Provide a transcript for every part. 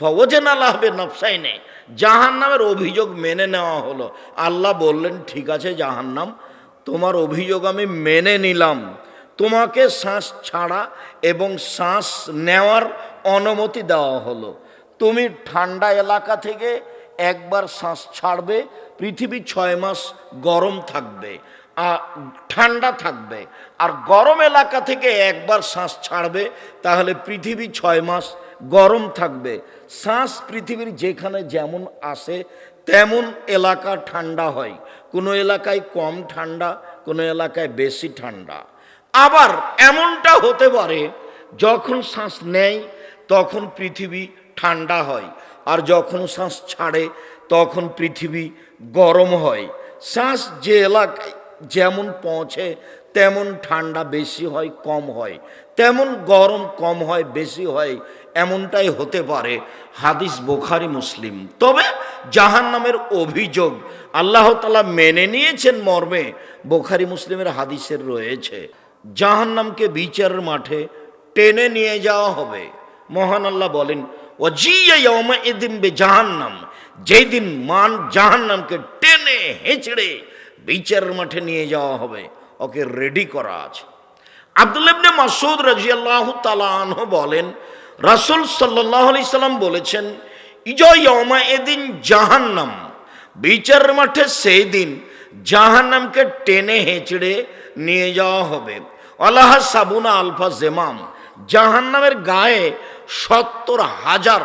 ফওজেন আল্লাহবে নফসাইনে জাহান্নামের অভিযোগ মেনে নেওয়া হলো। আল্লাহ বললেন, ঠিক আছে জাহান্নাম, তোমার অভিযোগ আমি মেনে নিলাম। তোমাকে শ্বাস ছাড়া এবং শ্বাস নেওয়ার অনুমতি দেওয়া হলো। তুমি ঠান্ডা এলাকা থেকে একবার শ্বাস ছাড়বে, পৃথিবী ছয় মাস গরম থাকবে আর ঠান্ডা থাকবে। আর গরম এলাকা থেকে একবার শ্বাস ছাড়বে, তাহলে পৃথিবী ছয় মাস গরম থাকবে। শ্বাস পৃথিবীর যেখানে যেমন আসে, তেমন এলাকা ঠান্ডা হয়। কোনো এলাকায় কম ঠান্ডা, কোনো এলাকায় বেশি ঠান্ডা। আবার এমনটা হতে পারে, যখন শ্বাস নেয়, তখন পৃথিবী ঠান্ডা হয়। আর যখন শ্বাস ছাড়ে, তখন পৃথিবী গরম হয়। শ্বাস যে এলাকায় যেমন পৌঁছে, তেমন ঠান্ডা বেশি হয়, কম হয়। তেমন গরম কম হয়, বেশি হয়। এমনটাই হতে পারে, হাদিস বোখারি, মুসলিম। তবে জাহান নামের অভিযোগ আল্লাহ তালা মেনে নিয়েছেন মর্মে, বোখারি, মুসলিমের হাদিসের রয়েছে জাহান নামকে বিচারের মাঠে টেনে নিয়ে যাওয়া হবে। মহান আল্লাহ বলেন ও জিয়াদিন বে জাহান্নাম যেই দিন মান জাহান্নামকে টেনে হেঁচড়ে বিচারের মাঠে নিয়ে যাওয়া হবে। ওকে রেডি করা আছে। আব্দুল্লাবনে মাসুদ রাজিয়াল্লাহ তালাহ বলেন রাসুল সাল্লাম বলেছেন ইজয়মা এদিন জাহান্নাম, বিচার মাঠে সেই দিন জাহান্নামকে টেনে হেঁচড়ে নিয়ে যাওয়া হবে। আল্লাহ সাবুনা আলফা জেমাম, জাহান্নামের গায়ে সত্তর হাজার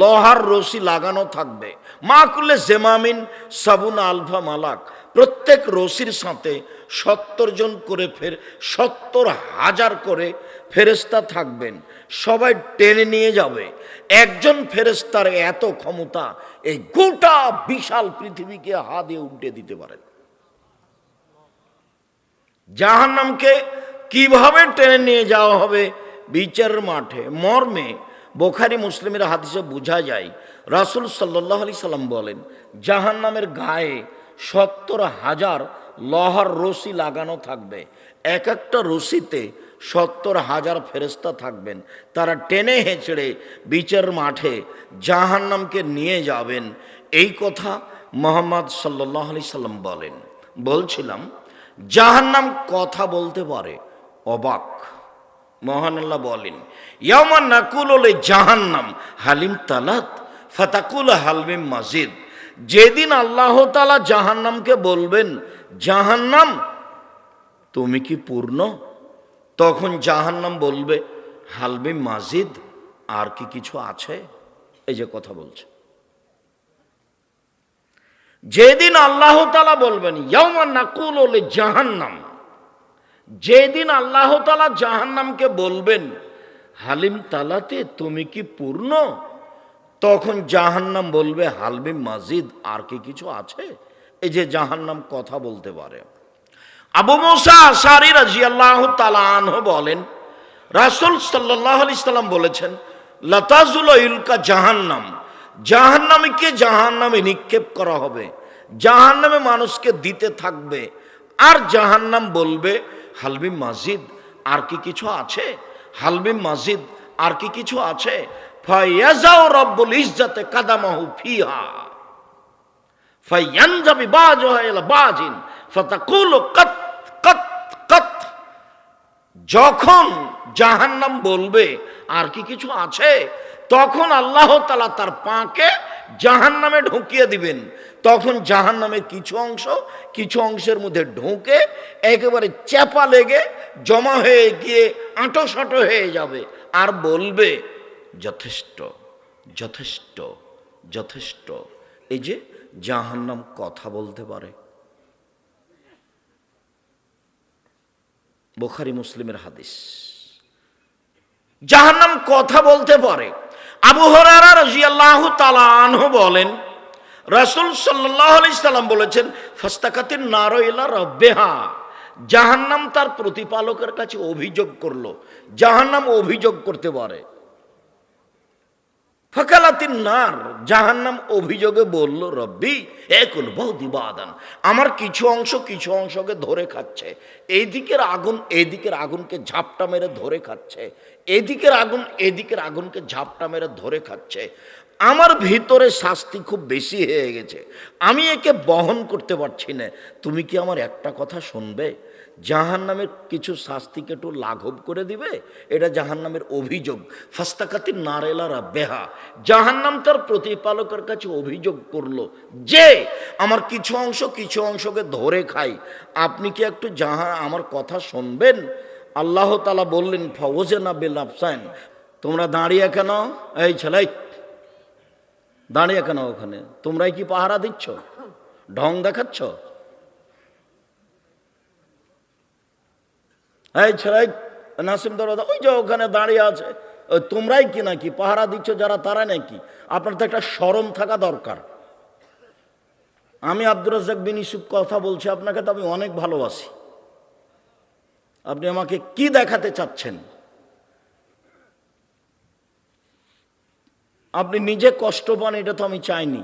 লোহার রশি লাগানো থাকবে। মা করলে জেমামিন, সাবুনা আলফা মালাক, প্রত্যেক রশির সাথে সত্তর জন করে ফের সত্তর হাজার করে ফেরেস্তা থাকবেন, সবাই টেনে নিয়ে যাবে। একজন ফেরেস্তার এত ক্ষমতা, এই গোটা বিশাল পৃথিবীকে হা দিয়ে উল্টে দিতে পারেন জাহান্নামকে কীভাবে টেনে নিয়ে যাওয়া হবে? বিচারের মাঠে, মর্মে। বোখারি মুসলিমের হাদিসে বোঝা যায়, রাসুল সাল্লাহ আলি সাল্লাম বলেন, জাহান্নামের গায়ে সত্তর হাজার লহার রশি লাগানো থাকবে। এক একটা রশিতে সত্তর হাজার ফেরেস্তা থাকবেন। তারা টেনে হেঁচড়ে বিচার মাঠে জাহান্নামকে নিয়ে যাবেন। এই কথা মোহাম্মদ সাল্লাহ আলি সাল্লাম বলেন। বলছিলাম, জাহান্নাম কথা বলতে পারে, অবাক। মহান আল্লাহ বলেন ইয়ামা নাকুল ওলে জাহান্নাম হালিম তালাত, ফাতাকুল হালমিম মাজিদ। যেদিন আল্লাহ তালা জাহান্নামকে বলবেন, জাহান্নাম, তুমি কি পূর্ণ? তখন জাহান্নাম বলবে হালমি মাজিদ, আর কি কিছু আছে? এই যে কথা বলছে। যেদিন আল্লাহ তালা বলবেন ইয়ামা ওলে জাহান্নাম যেদিন আল্লাহ তালা জাহান্নামকে বলবেন, হালিম তালাতে তুমি কি পূর্ণ? তখন জাহান্নাম বলবে হালমি মাজিদ, আর কি কিছু আছে? এই যে জাহান্নাম কথা বলতে পারে। আবু মোসা আসারি রাজি আল্লাহ তালাহ বলেন, রাসুল সাল্লাহ আলি সাল্লাম বলেছেন, লতাজুল ইলকা জাহান্নাম। জাহান্নামীকে জাহান্নামে নিক্ষেপ করা হবে। জাহান্নামে মানুষকে দিতে থাকবে। আর জাহান্নাম বলবে, হালবি মাজিদ, আর কি কিছু আছে? হালবি মাজিদ, আর কি কিছু আছে? ফায়াজাও রব্বুল ইজ্জাতে কাদামাহু ফিহা। ফায়ানজাবি বাজহা ইলা বাজিন। ফাতাকুলু কাত যখন জাহান্নাম বলবে আর কি কিছু আছে, তখন আল্লাহ তালা তার পাকে জাহান নামে ঢুকিয়ে দিবেন। তখন জাহান নামে কিছু অংশ, কিছু অংশের মধ্যে ঢুকে একেবারে চাপা লেগে জমা হয়ে গিয়ে আঁটো সাঁটো হয়ে যাবে আর বলবে, যথেষ্ট যথেষ্ট যথেষ্ট। এই যে জাহান্নাম কথা বলতে পারে। বোখারি মুসলিমের হাদিস। জাহান্নাম কথা বলতে পারে। আবু হরারা রাজিয়াল্লাহ তালানহ বলেন, রাসুল সাল্লাহ আলি সাল্লাম বলেছেন ফাস্তাকাতির নারইলা রব্বেহা। জাহান্নাম তার প্রতিপালকের কাছে অভিযোগ করল। জাহান্নাম অভিযোগ করতে পারে। ফকালাতিন নার, জাহান্নাম অভিযোগে বলল, রব্বি একুল বহুদিবাদান, আমার কিছু অংশ কিছু অংশকে ধরে খাচ্ছে এইদিকের আগুন এদিকের আগুনকে ঝাপটা মেরে ধরে খাচ্ছে, এদিকের আগুন এদিকের আগুনকে ঝাপটা মেরে ধরে খাচ্ছে আমার ভিতরে শাস্তি খুব বেশি হয়ে গেছে। আমি একে বহন করতে পারছি না। তুমি কি আমার একটা কথা শুনবে? জাহান নামের কিছু শাস্তিকে একটু লাঘব করে দিবে? এটা জাহান নামের অভিযোগ। ফাস্তাকাতি নারেলারা বেহা। জাহান নাম তার প্রতিপালকের কাছে অভিযোগ করল যে, আমার কিছু অংশ কিছু অংশকে ধরে খাই। আপনি কি একটু জাহান আমার কথা শুনবেন? আল্লাহ তালা বললেন ফওজে না বিল আফসাইন তোমরা দাঁড়িয়ে কেন? এই ছেলে দাঁড়িয়ে কেন ওখানে? তোমরাই কি পাহারা দিচ্ছ? ঢং দেখাচ্ছ? এই ছেলে নাসিম দরজা ওই যে ওখানে দাঁড়িয়ে আছে। তোমরাই কি নাকি পাহারা দিচ্ছ যারা তারা নাকি? আপনার তো একটা সরম থাকা দরকার। আমি আব্দুর রাজ্জাক বিন ইসুফ কথা বলছি আপনাকে, তো আমি অনেক ভালোবাসি। আপনি আমাকে কি দেখাতে চাচ্ছেন? আপনি নিজে কষ্ট পান, এটা তো আমি চাইনি।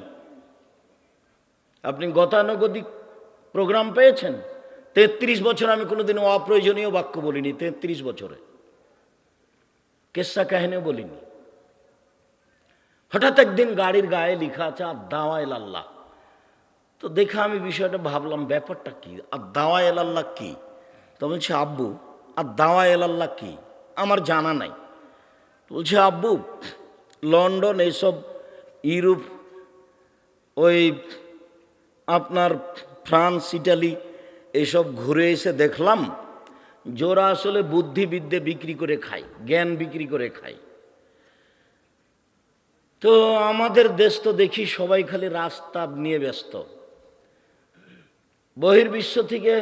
আপনি গতানুগতিক প্রোগ্রাম পেয়েছেন? তেত্রিশ বছর আমি কোনোদিন অপ্রয়োজনীয় বাক্য বলিনি, তেত্রিশ বছরে। কেসা কাহিনীও বলিনি। হঠাৎ একদিন গাড়ির গায়ে লেখা আছে আর দাওয়াইল আল্লাহ। তো দেখে আমি বিষয়টা ভাবলাম, ব্যাপারটা কি? আর দাওয়াইল আল্লাহ কি? তো বলছে, আব্বু আর দাওয়াইল আল্লাহ কি? আমার জানা নাই। বলছে, আব্বু লন্ডন এইসব ইউরোপ, ওই আপনার ফ্রান্স, ইটালি এসব ঘুরে এসে দেখলাম জোরা আসলে বুদ্ধিবিদ্যে বিক্রি করে খায় জ্ঞান বিক্রি করে খায় তো আমাদের দেশ তো দেখি সবাই খালি রাস্তা নিয়ে ব্যস্ত। বহির্বিশ্ব থেকে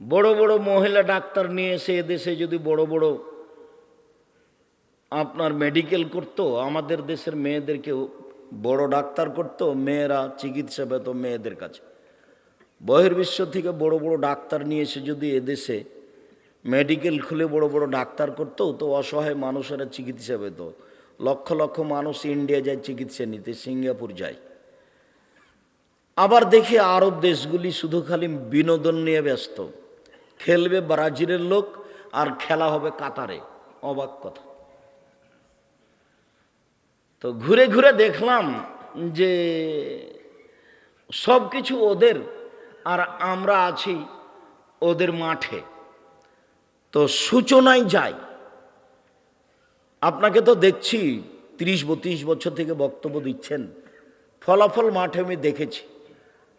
বড় বড় মহিলা ডাক্তার নিয়ে এসে এদেশে যদি বড় বড় আপনার মেডিকেল করতো, আমাদের দেশের মেয়েদেরকেও, বড় ডাক্তার করতো, মেয়েরা চিকিৎসা পেত মেয়েদের কাছে। বহির্বিশ্ব থেকে বড় বড় ডাক্তার নিয়ে এসে যদি এদেশে মেডিকেল খুলে বড় বড় ডাক্তার করতো, তো অসহায় মানুষেরা চিকিৎসা পেত। লক্ষ লক্ষ মানুষ ইন্ডিয়া যায় চিকিৎসা নিতে, সিঙ্গাপুর যায়। আবার দেখি আরব দেশগুলি শুধু খালি বিনোদন নিয়ে ব্যস্ত। খেলবে ব্রাজিলের লোক আর খেলা হবে কাতারে। অবাক কথা। তো ঘুরে ঘুরে দেখলাম যে সব কিছু ওদের আর আমরা আছি ওদের মাঠে। তো সূচনায় যাই। আপনাকে তো দেখছি, তিরিশ বত্রিশ বছর থেকে বক্তব্য দিচ্ছেন। ফলাফল মাঠে আমি দেখেছি।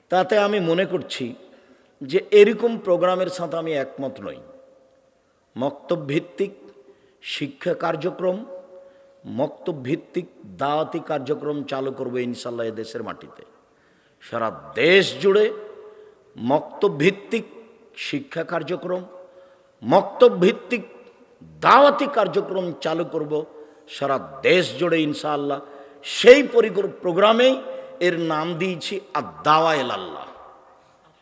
তাতে আমি মনে করছি যে এরকম প্রোগ্রামের সাথে আমি একমত নই। মক্তভিত্তিক শিক্ষা কার্যক্রম মক্তভিত্তিক দাওয়াতি কার্যক্রম চালু করবে ইনশাল্লাহ দেশের মাটিতে। সারা দেশ জুড়ে মক্তভিত্তিক শিক্ষা কার্যক্রম মক্তভিত্তিক দাওয়াতি কার্যক্রম চালু করব সারা দেশ জুড়ে ইনশাআল্লাহ। সেই পরিকর প্রোগ্রামেই এর নাম দিয়েছি আর দাওয়াইল আল্লাহ।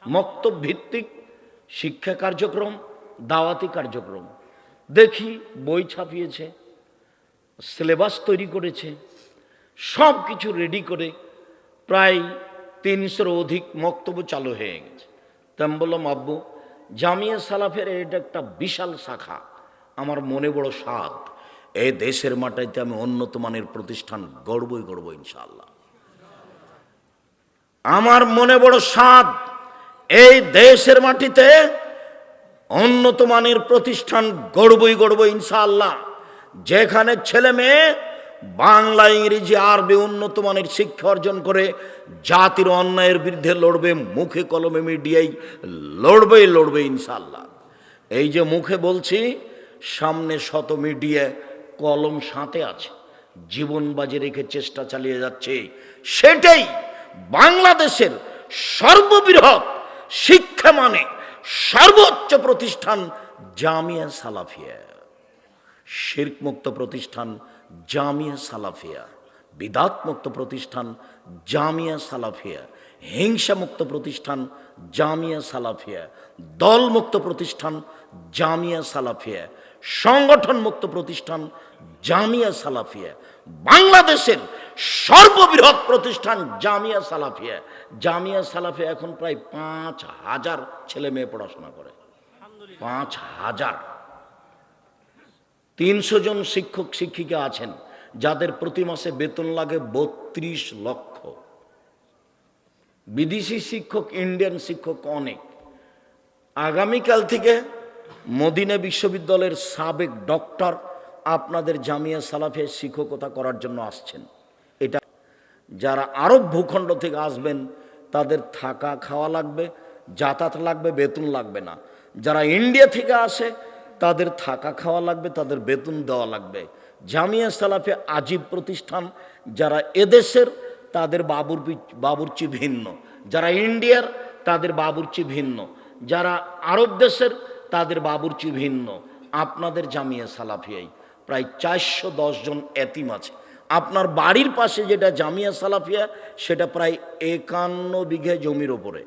মক্তব ভিত্তিক শিক্ষা কার্যক্রম, দাওয়াতি কার্যক্রম। দেখি বই ছাপিয়েছে। সিলেবাস তৈরি করেছে, সব কিছু রেডি করে প্রায় তিনশোর অধিক মক্তব্য চালু হয়ে গেছে। তা আমি বললাম, আব্বু, জামিয়া সালাফের এটা একটা বিশাল শাখা। আমার মনে বড় স্বাদ। এই দেশের মাটাইতে আমি উন্নত মানের প্রতিষ্ঠান গড়বই গড়ব ইনশাল্লাহ আমার মনে বড় স্বাদ, এই দেশের মাটিতে উন্নত মানের প্রতিষ্ঠান গড়বই গড়ব ইনশাআল্লাহ। যেখানে ছেলে মেয়ে বাংলা, ইংরেজি, আরবি উন্নত মানের শিক্ষা অর্জন করে, জাতির অন্যায়ের বিরুদ্ধে লড়বে, মুখে কলমে মিডিয়াই লড়বেই লড়বে ইনশাল্লাহ এই যে মুখে বলছি, সামনে শত মিডিয়া কলম সাঁতে আছে, জীবন বাজে রেখে চেষ্টা চালিয়ে যাচ্ছে। সেটাই বাংলাদেশের সর্ববৃহৎ শিক্ষা মানে সর্বোচ্চ প্রতিষ্ঠান জামিয়া সালাফিয়া। শির্ক মুক্ত প্রতিষ্ঠান জামিয়া সালাফিয়া বিদাত মুক্ত প্রতিষ্ঠান জামিয়া সালাফিয়া হিংসা মুক্ত প্রতিষ্ঠান জামিয়া সালাফিয়া দল মুক্ত প্রতিষ্ঠান জামিয়া সালাফিয়া সংগঠন মুক্ত প্রতিষ্ঠান জামিয়া সালাফিয়া, বাংলাদেশের সর্ববৃহৎ প্রতিষ্ঠান জামিয়া সালাফিয়া। জামিয়া সালাফিয়া এখন প্রায় পাঁচ হাজার ছেলে মেয়ে পড়াশোনা করে। পাঁচ হাজার। তিনশো জন শিক্ষক শিক্ষিকা আছেন, যাদের প্রতি মাসে বেতন লাগে বত্রিশ লক্ষ। বিদেশি শিক্ষক, ইন্ডিয়ান শিক্ষক অনেক। আগামীকাল থেকে মদিনা বিশ্ববিদ্যালয়ের সাবেক ডক্টর আপনাদের জামিয়া সালাফে শিক্ষকতা করার জন্য আসছেন। এটা যারা আরব ভূখণ্ড থেকে আসবেন, তাদের থাকা খাওয়া লাগবে, যাতায়াত লাগবে, বেতন লাগবে না। যারা ইন্ডিয়া থেকে আসে তাদের থাকা খাওয়া লাগবে, তাদের বেতন দেওয়া লাগবে। জামিয়া সালাফে আজীব প্রতিষ্ঠান, যারা এদেশের, তাদের বাবুর বাবুর্চি ভিন্ন। যারা ইন্ডিয়ার, তাদের বাবুর্চি ভিন্ন। যারা আরব দেশের, তাদের বাবুর্চি ভিন্ন। আপনাদের জামিয়া সালাফিয়াই। প্রায় চারশো জন এতিম আছে। আপনার বাড়ির পাশে যেটা জামিয়া সালাফিয়া, সেটা প্রায় একান্ন বিঘে জমির ওপরে।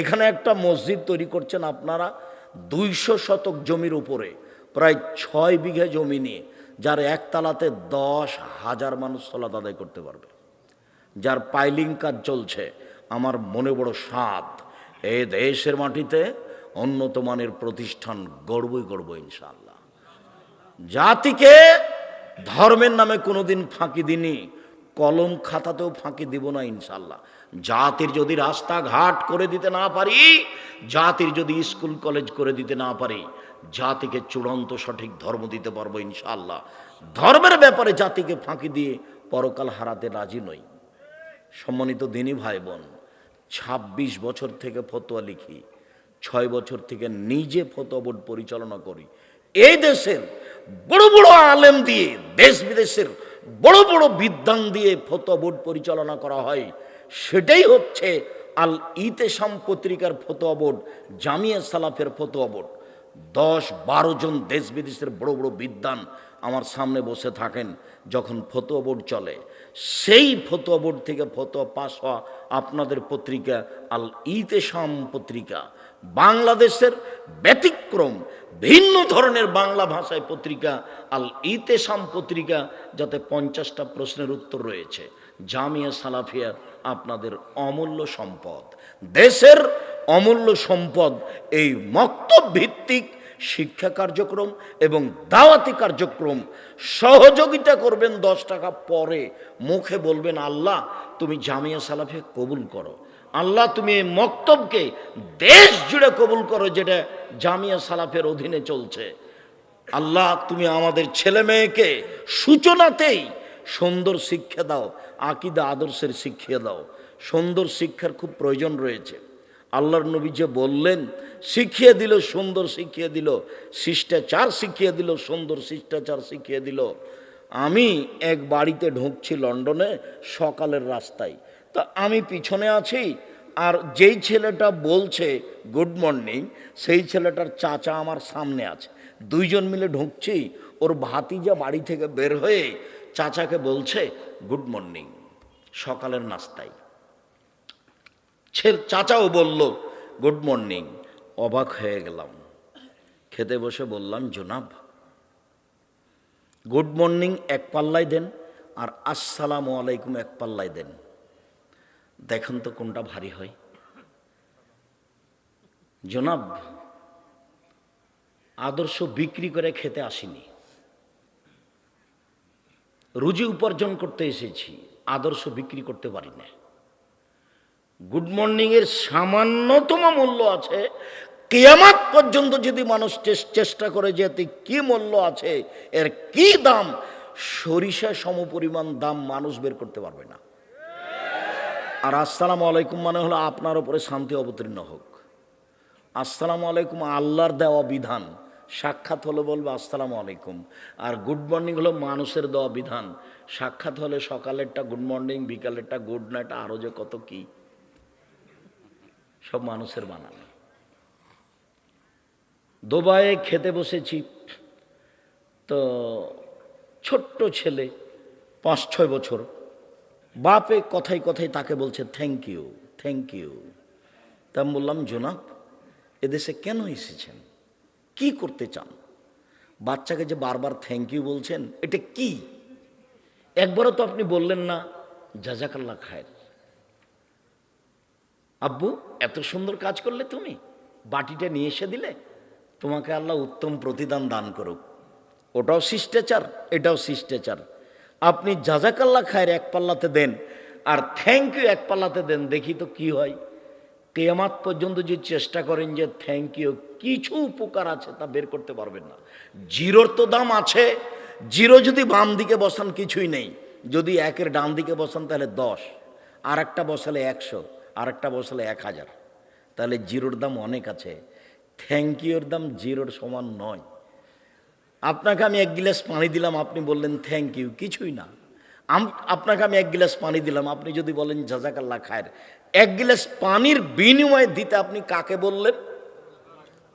এখানে একটা মসজিদ তৈরি করছেন আপনারা দুইশো শতক জমির উপরে, প্রায় ছয় বিঘে জমি নিয়ে, যার একতলাতে দশ হাজার মানুষ সলাত আদায় করতে পারবে। যার পাইলিং কাজ চলছে, আমার মনে বড় স্বাদ। এ দেশের মাটিতে উন্নত মানের প্রতিষ্ঠান গড়বই গড়ব ইনশাল্লাহ জাতিকে ধর্মের নামে কোনোদিন ফাঁকি দিনি কলম খাতাতেও ফাঁকি দিব না ইনশাল্লাহ জাতির যদি রাস্তাঘাট করে দিতে না পারি, জাতির যদি স্কুল, কলেজ করে দিতে না পারি, জাতিকে চূড়ান্ত সঠিক ধর্ম দিতে পারব ইনশাল্লাহ ধর্মের ব্যাপারে জাতিকে ফাঁকি দিয়ে পরকাল হারাতে রাজি নই। সম্মানিত দিনী ভাই বোন ছাব্বিশ বছর থেকে ফতোয়া লিখি, ছয় বছর থেকে নিজে ফতোয়া বোর্ড পরিচালনা করি। এই দেশের বড় বড় আলেম দিয়ে দেশ বিদেশের বড় বড় বিদ্যান দিয়ে ফতোয়া পরিচালনা করা হয়। সেটাই হচ্ছে আল ইতেসাম পত্রিকার ফতোয়া বোর্ড, জামিয়া সালাফের ফতোয়া বোর্ড। দশ বারো জন দেশ বিদেশের বড় বড় বিদ্যান আমার সামনে বসে থাকেন যখন ফতোয়া বোর্ড চলে। সেই ফতোয়া বোর্ড থেকে ফতোয়া পাস হওয়া আপনাদের পত্রিকা, আল ইতেসাম পত্রিকা। বাংলাদেশের ব্যতিক্রম, ভিন্ন ধরনের বাংলা ভাষায় পত্রিকা, আল ইতেসাম পত্রিকা, যাতে পঞ্চাশটা প্রশ্নের উত্তর রয়েছে। জামিয়া সালাফিয়া আপনাদের অমূল্য সম্পদ। দেশের অমূল্য সম্পদ এই মক্তব ভিত্তিক শিক্ষা কার্যক্রম এবং দাওয়াতি কার্যক্রম সহযোগিতা করবেন দশ টাকা পরে। মুখে বলবেন, আল্লাহ, তুমি জামিয়া সালাফে কবুল করো। আল্লাহ তুমি এই মক্তবকে দেশ জুড়ে কবুল করো যেটা জামিয়া সালাফের অধীনে চলছে। আল্লাহ, তুমি আমাদের ছেলে মেয়েকে সূচনাতেই সুন্দর শিক্ষা দাও, আকিদা আদর্শের শিক্ষা দাও। সুন্দর শিক্ষার খুব প্রয়োজন রয়েছে। আল্লাহর নবী যে বললেন, শিখিয়ে দিল, সুন্দর শিখিয়ে দিল, শিষ্টাচার শিখিয়ে দিল, সুন্দর শিষ্টাচার শিখিয়ে দিল। আমি এক বাড়িতে ঢুকছি লন্ডনে, সকালের রাস্তায়। তা আমি পিছনে আছি, আর যেই ছেলেটা বলছে গুড মর্নিং সেই ছেলেটার চাচা আমার সামনে আছে। দুইজন মিলে ঢুকছি, ওর ভাতিজা বাড়ি থেকে বের হয়ে চাচাকে বলছে গুড মর্নিং সকালের নাস্তায়। ছেলে, চাচাও বলল গুড মর্নিং অবাক হয়ে গেলাম। খেতে বসে বললাম, জোনাব গুড মর্নিং এক পাল্লায় দেন, আর আসসালামু আলাইকুম এক পাল্লায় দেন। দেখুন তো কোনটা ভারী হয়। জনাব, আদর্শ বিক্রি করে খেতে আসিনি। রুজি উপার্জন করতে এসেছি, আদর্শ বিক্রি করতে পারি না গুড মর্নিংয়ের সামান্যতম মূল্য আছে। কেয়ামাত পর্যন্ত যদি মানুষ চেষ্টা করে যে এতে কি মূল্য আছে, এর কি দাম সরিষা সমপরিমাণ দাম মানুষ বের করতে পারবে না। আর আসসালামু আলাইকুম মানে হলো আপনার উপরে শান্তি অবতীর্ণ হোক। আসসালামু আলাইকুম আল্লাহর দেওয়া বিধান, সাক্ষাৎ হলে বলবে আসসালামু আলাইকুম। আর গুড মর্নিং হলো মানুষের দেওয়া বিধান, সাক্ষাৎ হলে সকালেরটা গুড মর্নিং বিকালেরটা গুড নাইট আরও যে কত কি। সব মানুষের বানানো। দুবাইয়ে খেতে বসেছি, তো ছোট্ট ছেলে, পাঁচ ছয় বছর। বাপে কথায় কথায় তাকে বলছে থ্যাংক ইউ থ্যাংক ইউ তা বললাম, জোনাব, এদেশে কেন এসেছেন? কি করতে চান? বাচ্চাকে যে বারবার থ্যাংক ইউ বলছেন, এটা কি? একবারও তো আপনি বললেন না জাজাকাল্লা খায়ের। আব্বু, এত সুন্দর কাজ করলে তুমি? বাটিটা নিয়ে এসে দিলে? তোমাকে আল্লাহ উত্তম প্রতিদান দান করুক। ওটাও শিষ্টাচার, এটাও শিষ্টাচার। আপনি জাজাকাল্লা খায়ের এক পাল্লাতে দেন, আর থ্যাংক ইউ এক পাল্লাতে দেন, দেখি তো কি হয়। কেয়ামাত পর্যন্ত যে চেষ্টা করেন যে থ্যাংক ইউ কিছু উপকার আছে তা বের করতে পারবেন না। জিরোর তো দাম আছে, জিরো যদি বাম দিকে বসান কিছুই নেই। যদি একের ডান দিকে বসান তাহলে দশ আর একটা বসালে একশো আর একটা বসালে এক হাজার। তাহলে জিরোর দাম অনেক আছে। থ্যাংক ইউর দাম জিরোর সমান নয়। আপনাকে আমি এক গিলাস পানি দিলাম, আপনি বললেন থ্যাংক ইউ কিছুই না। আপনাকে আমি এক গিলাস পানি দিলাম, আপনি যদি বলেন জাজাকাল্লা খায়ের। এক গিলাস পানির বিনিময়ে দিতে আপনি কাকে বললেন?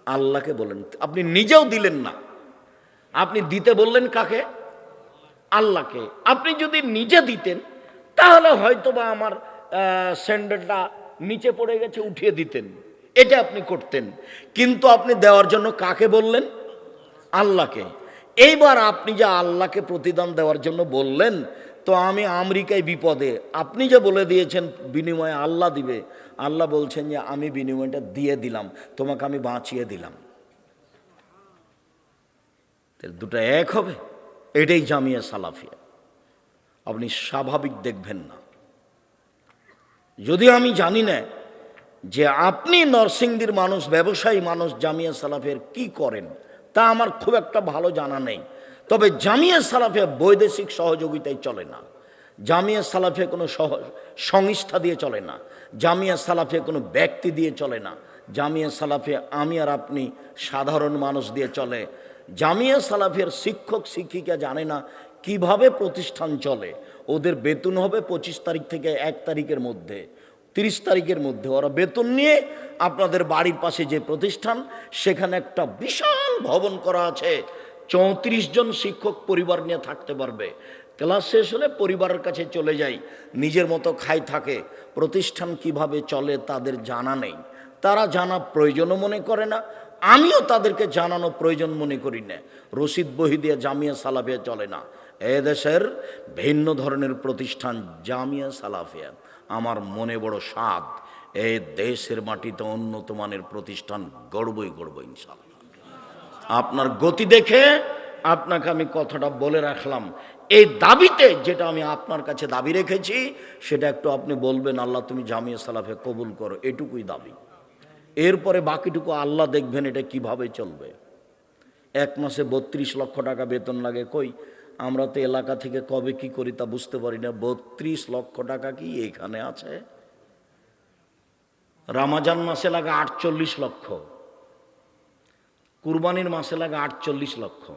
আল্লাহকে বললেন আপনি নিজেও দিলেন না। আপনি দিতে বললেন কাকে? আল্লাহকে। আপনি যদি নিজে দিতেন, তাহলে হয়তো বা আমার স্যান্ডেলটা নিচে পড়ে গেছে, উঠিয়ে দিতেন। এটা আপনি করতেন। কিন্তু আপনি দেওয়ার জন্য কাকে বললেন? আল্লাহকে। এইবার আপনি যে আল্লাহকে প্রতিদান দেওয়ার জন্য বললেন, তো আমি আমেরিকায় বিপদে। আপনি যে বলে দিয়েছেন, বিনিময়ে আল্লাহ দিবে। আল্লাহ বলছেন যে, আমি বিনিময়টা দিয়ে দিলাম, তোমাকে আমি বাঁচিয়ে দিলাম। দুটো এক হবে। এটাই জামিয়া সালাফিয়া। আপনি স্বাভাবিক দেখবেন না। যদি আমি জানি না যে আপনি নরসিংদীর মানুষ, ব্যবসায়ী মানুষ, জামিয়া সালাফের কি করেন। তা আমার খুব একটা ভালো জানা নেই। তবে জামিয়া সালাফিয়া বৈদেশিক সহযোগিতায় চলে না। জামিয়া সালাফিয়া কোনো সহ, সংস্থা দিয়ে চলে না। জামিয়া সালাফিয়া কোনো ব্যক্তি দিয়ে চলে না। জামিয়া সালাফিয়া আমি আর আপনি সাধারণ মানুষ দিয়ে চলে। জামিয়া সালাফিয়ার শিক্ষক, শিক্ষিকা জানে না কীভাবে প্রতিষ্ঠান চলে। ওদের বেতন হবে পঁচিশ তারিখ থেকে এক তারিখের মধ্যে। তিরিশ তারিখের মধ্যে ওরা বেতন নিয়ে আপনাদের বাড়ির পাশে যে প্রতিষ্ঠান, সেখানে একটা বিশাল ভবন করা আছে। চৌত্রিশ জন শিক্ষক পরিবার নিয়ে থাকতে পারবে। ক্লাস শেষ হলে পরিবারের কাছে চলে যাই। নিজের মতো খাই থাকে। প্রতিষ্ঠান কীভাবে চলে তাদের জানা নেই। তারা জানা প্রয়োজনও মনে করে না। আমিও তাদেরকে জানানো প্রয়োজন মনে করি না। রশিদ বহি দিয়ে জামিয়া সালাফিয়া চলে না। এ দেশের ভিন্ন ধরনের প্রতিষ্ঠান জামিয়া সালাফিয়া। আমার মনে বড় স্বাদ। এই দেশের মাটিতে উন্নত মানের প্রতিষ্ঠান গড়বই গড়ব ইনশাল্লাহ আপনার গতি দেখে আপনাকে আমি কথাটা বলে রাখলাম। এই দাবিতে যেটা আমি আপনার কাছে দাবি রেখেছি, সেটা একটু আপনি বলবেন, আল্লাহ তুমি জামিয়া সালাফে কবুল করো, এটুকুই দাবি। এরপরে বাকিটুকু আল্লাহ দেখবেন এটা কীভাবে চলবে। এক মাসে বত্রিশ লক্ষ টাকা বেতন লাগে, কই? আমরা তো এলাকা থেকে কবে কি করি তা বুঝতে পারি না। বত্রিশ লক্ষ টাকা কি এখানে আছে? রামাজান মাসে লাগে আটচল্লিশ লক্ষ। কুরবানির মাসে লাগে আটচল্লিশ লক্ষ।